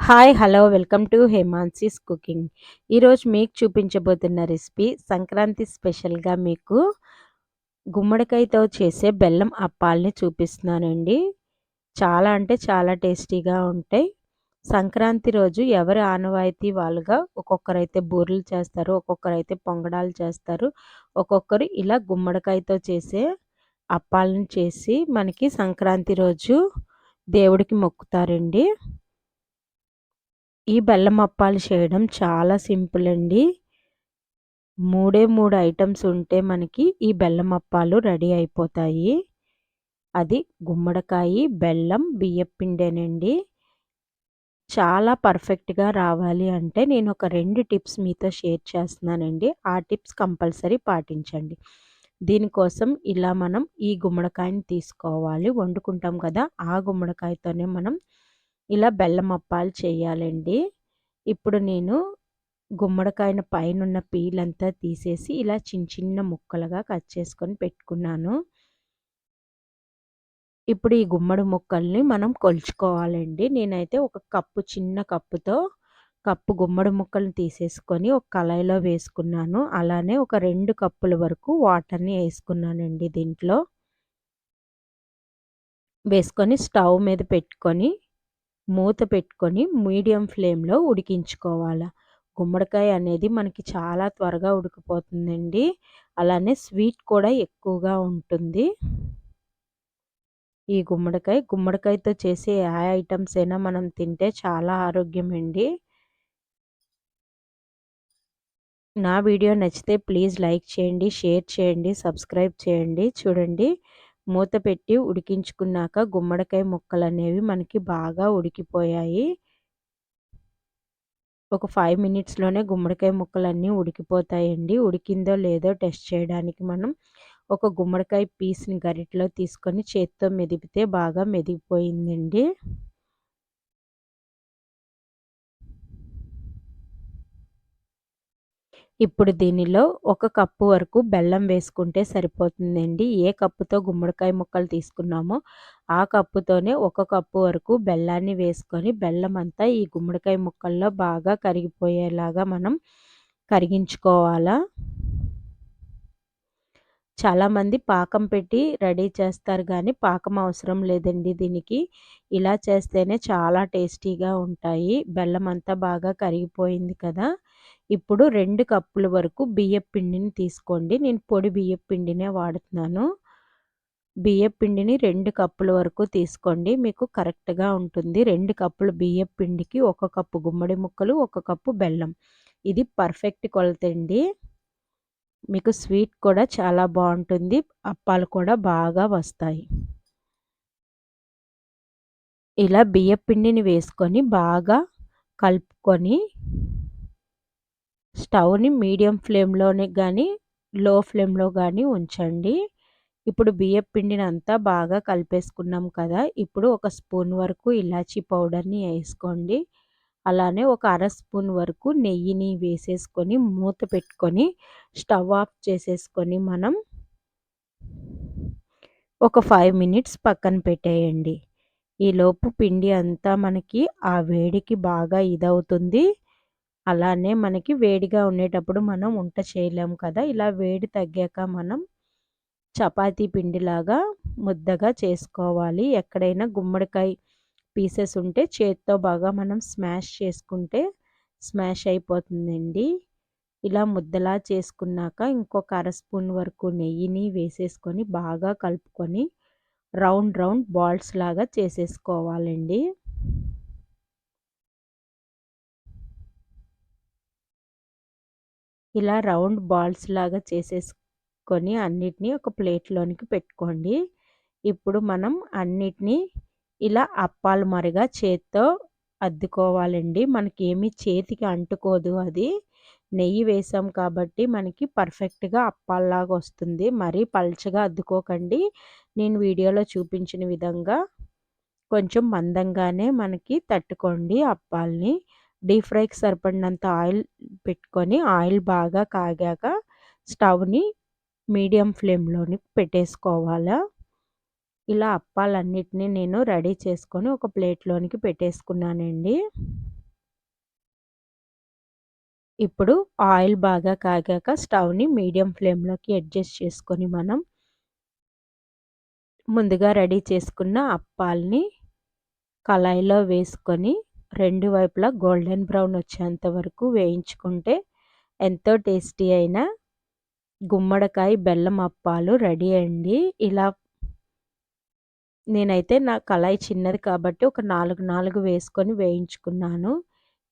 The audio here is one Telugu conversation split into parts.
Hi hello welcome to Hemansi's cooking. ఈరోజు మీకు చూపించబోతున్న రెసిపీ సంక్రాంతి స్పెషల్గా మీకు గుమ్మడికాయతో చేసే బెల్లం అప్పాలని చూపిస్తున్నానండి. చాలా అంటే చాలా టేస్టీగా ఉంటాయి. సంక్రాంతి రోజు ఎవరి ఆనవాయితీ వాళ్ళుగా ఒక్కొక్కరైతే బూరెలు చేస్తారు ఒక్కొక్కరైతే పొంగడాలు చేస్తారు ఒక్కొక్కరు ఇలా గుమ్మడికాయతో చేసే అప్పాలను చేసి మనకి సంక్రాంతి రోజు దేవుడికి మొక్కుతారండి. ఈ బెల్లం అప్పాలు చేయడం చాలా సింపుల్ అండి. మూడే మూడు ఐటమ్స్ ఉంటే మనకి ఈ బెల్లం అప్పాలు రెడీ అయిపోతాయి. అది గుమ్మడికాయ బెల్లం బియ్యపిండేనండి చాలా పర్ఫెక్ట్గా రావాలి అంటే నేను ఒక రెండు టిప్స్ మీతో షేర్ చేస్తున్నానండి. ఆ టిప్స్ కంపల్సరీ పాటించండి. దీనికోసం ఇలా మనం ఈ గుమ్మడికాయని తీసుకోవాలి. వండుకుంటాం కదా ఆ గుమ్మడికాయతోనే మనం ఇలా బెల్లం అప్పాలు చేయాలండి. ఇప్పుడు నేను గుమ్మడికాయన పైనున్న పీలంతా తీసేసి ఇలా చిన్న చిన్న ముక్కలుగా కట్ చేసుకొని పెట్టుకున్నాను. ఇప్పుడు ఈ గుమ్మడి ముక్కల్ని మనం కొలుచుకోవాలండి. నేనైతే ఒక కప్పు చిన్న కప్పుతో కప్పు గుమ్మడి ముక్కలను తీసేసుకొని ఒక కళాయిలో వేసుకున్నాను. అలానే ఒక రెండు కప్పుల వరకు వాటర్ని వేసుకున్నానండి దీంట్లో. వేసుకొని స్టవ్ మీద పెట్టుకొని మూత పెట్టుకొని మీడియం ఫ్లేమ్లో ఉడికించుకోవాలి. గుమ్మడికాయ అనేది మనకి చాలా త్వరగా ఉడికిపోతుందండి. అలానే స్వీట్ కూడా ఎక్కువగా ఉంటుంది. ఈ గుమ్మడికాయ గుమ్మడికాయతో చేసే ఏ ఐటమ్స్ అయినా మనం తింటే చాలా ఆరోగ్యం అండి నా వీడియో నచ్చితే ప్లీజ్ లైక్ చేయండి షేర్ చేయండి సబ్స్క్రైబ్ చేయండి. చూడండి. మూత పెట్టి ఉడికించుకున్నాక గుమ్మడికాయ ముక్కలు అనేవి మనకి బాగా ఉడికిపోయాయి. ఒక ఫైవ్ మినిట్స్లోనే గుమ్మడికాయ ముక్కలన్నీ ఉడికిపోతాయండి. ఉడికిందో లేదో టెస్ట్ చేయడానికి మనం ఒక గుమ్మడికాయ పీస్ని గరిటలో తీసుకొని చేత్తో మెదిపితే బాగా మెదిగిపోయిందండి. ఇప్పుడు దీనిలో ఒక కప్పు వరకు బెల్లం వేసుకుంటే సరిపోతుందండి. ఏ కప్పుతో గుమ్మడికాయ ముక్కలు తీసుకున్నామో ఆ కప్పుతోనే ఒక కప్పు వరకు బెల్లాన్ని వేసుకొని బెల్లం అంతా ఈ గుమ్మడికాయ ముక్కల్లో బాగా కరిగిపోయేలాగా మనం కరిగించుకోవాలా. చాలామంది పాకం పెట్టి రెడీ చేస్తారు కానీ పాకం అవసరం లేదండి దీనికి. ఇలా చేస్తేనే చాలా టేస్టీగా ఉంటాయి. బెల్లం అంతా బాగా కరిగిపోయింది కదా. ఇప్పుడు రెండు కప్పుల వరకు బియ్యం పిండిని తీసుకోండి. నేను పొడి బియ్యం పిండినే వాడుతున్నాను. బియ్యం పిండిని రెండు కప్పుల వరకు తీసుకోండి. మీకు కరెక్ట్గా ఉంటుంది. రెండు కప్పుల బియ్యం పిండికి ఒక కప్పు గుమ్మడి ముక్కలు ఒక కప్పు బెల్లం. ఇది పర్ఫెక్ట్ కొలత అండి. మీకు స్వీట్ కూడా చాలా బాగుంటుంది. అప్పాలు కూడా బాగా వస్తాయి. ఇలా బియ్యం పిండిని వేసుకొని బాగా కలుపుకొని స్టవ్ని మీడియం ఫ్లేమ్లోనే కానీ లో ఫ్లేమ్లో కానీ ఉంచండి. ఇప్పుడు బియ్యం పిండిని అంతా బాగా కలిపేసుకున్నాం కదా ఇప్పుడు ఒక స్పూన్ వరకు ఇలాచీ పౌడర్ని వేసుకోండి. అలానే ఒక అర స్పూన్ వరకు నెయ్యిని వేసేసుకొని మూత పెట్టుకొని స్టవ్ ఆఫ్ చేసేసుకొని మనం ఒక ఫైవ్ మినిట్స్ పక్కన పెట్టేయండి. ఈలోపు పిండి అంతా మనకి ఆ వేడికి బాగా ఇదవుతుంది. అలానే మనకి వేడిగా ఉండేటప్పుడు మనం వంట చేయలేము కదా ఇలా వేడి తగ్గాక మనం చపాతీ పిండిలాగా ముద్దగా చేసుకోవాలి. ఎక్కడైనా గుమ్మడికాయ పీసెస్ ఉంటే చేత్తో బాగా మనం స్మాష్ చేసుకుంటే స్మాష్ అయిపోతుందండి. ఇలా ముద్దలా చేసుకున్నాక ఇంకొక అర స్పూన్ వరకు నెయ్యిని వేసేసుకొని బాగా కలుపుకొని రౌండ్ రౌండ్ బాల్స్ లాగా చేసేసుకోవాలండి. ఇలా రౌండ్ బాల్స్ లాగా చేసేసుకొని అన్నిటినీ ఒక ప్లేట్లోనికి పెట్టుకోండి. ఇప్పుడు మనం అన్నిటినీ ఇలా అప్పాలు మరిగా చేత్తో అద్దుకోవాలండి. మనకి ఏమి చేతికి అంటుకోదు అది. నెయ్యి వేసాం కాబట్టి మనకి పర్ఫెక్ట్గా అప్పాల్లాగా వస్తుంది. మరీ పల్చగా అద్దుకోకండి. నేను వీడియోలో చూపించిన విధంగా కొంచెం మందంగానే మనకి తట్టుకోండి అప్పాల్ని. డీప్ ఫ్రైకి సరిపడినంత ఆయిల్ పెట్టుకొని ఆయిల్ బాగా కాగాక స్టవ్ని మీడియం ఫ్లేమ్లోని పెట్టేసుకోవాలా? ఇలా అప్పాలన్నిటినీ నేను రెడీ చేసుకొని ఒక ప్లేట్లోనికి పెట్టేసుకున్నానండి. ఇప్పుడు ఆయిల్ బాగా కాగాక స్టవ్‌ని మీడియం ఫ్లేమ్‌లోకి అడ్జస్ట్ చేసుకొని మనం ముందుగా రెడీ చేసుకున్న అప్పాల్ని కళాయిలో వేసుకొని రెండు వైపులా గోల్డెన్ బ్రౌన్ వచ్చేంత వరకు వేయించుకుంటే ఎంతో టేస్టీ అయిన గుమ్మడికాయ బెల్లం అప్పాలు రెడీ అండి. ఇలా నేనైతే నా కళాయి చిన్నది కాబట్టి ఒక నాలుగు నాలుగు వేసుకొని వేయించుకున్నాను.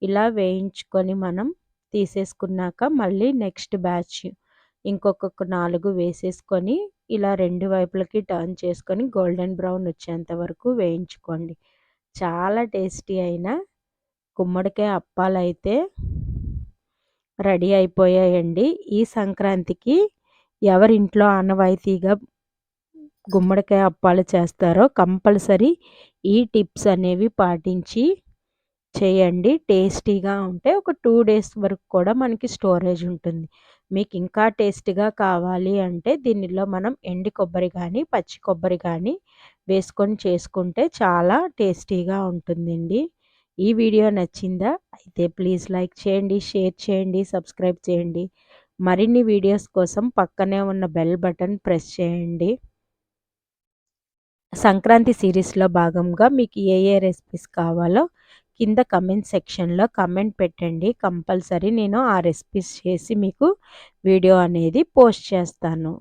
ఇలా వేయించుకొని మనం తీసేసుకున్నాక మళ్ళీ నెక్స్ట్ బ్యాచ్ ఇంకొక నాలుగు వేసేసుకొని ఇలా రెండు వైపులకి టర్న్ చేసుకొని గోల్డెన్ బ్రౌన్ వచ్చేంత వరకు వేయించుకోండి. చాలా టేస్టీ అయిన గుమ్మడికాయ అప్పాలు అయితే రెడీ అయిపోయాయండి. ఈ సంక్రాంతికి ఎవరింట్లో ఆనవాయితీగా గుమ్మడికాయ అప్పాలు చేస్తారో కంపల్సరీ ఈ టిప్స్ అనేవి పాటించి చేయండి. టేస్టీగా ఉంటే ఒక టూ డేస్ వరకు కూడా మనకి స్టోరేజ్ ఉంటుంది. మీకు ఇంకా టేస్టీగా కావాలి అంటే దీనిలో మనం ఎండి కొబ్బరి కానీ పచ్చి కొబ్బరి కానీ వేసుకొని చేసుకుంటే చాలా టేస్టీగా ఉంటుందండి. ఈ వీడియో నచ్చిందా అయితే ప్లీజ్ లైక్ చేయండి షేర్ చేయండి సబ్స్క్రైబ్ చేయండి. మరిన్ని వీడియోస్ కోసం పక్కనే ఉన్న బెల్ బటన్ ప్రెస్ చేయండి. సంక్రాంతి సిరీస్లో భాగంగా మీకు ఏ ఏ రెసిపీస్ కావాలో కింద కమెంట్ సెక్షన్లో కమెంట్ పెట్టండి. కంపల్సరీ నేను ఆ రెసిపీస్ చేసి మీకు వీడియో అనేది పోస్ట్ చేస్తాను.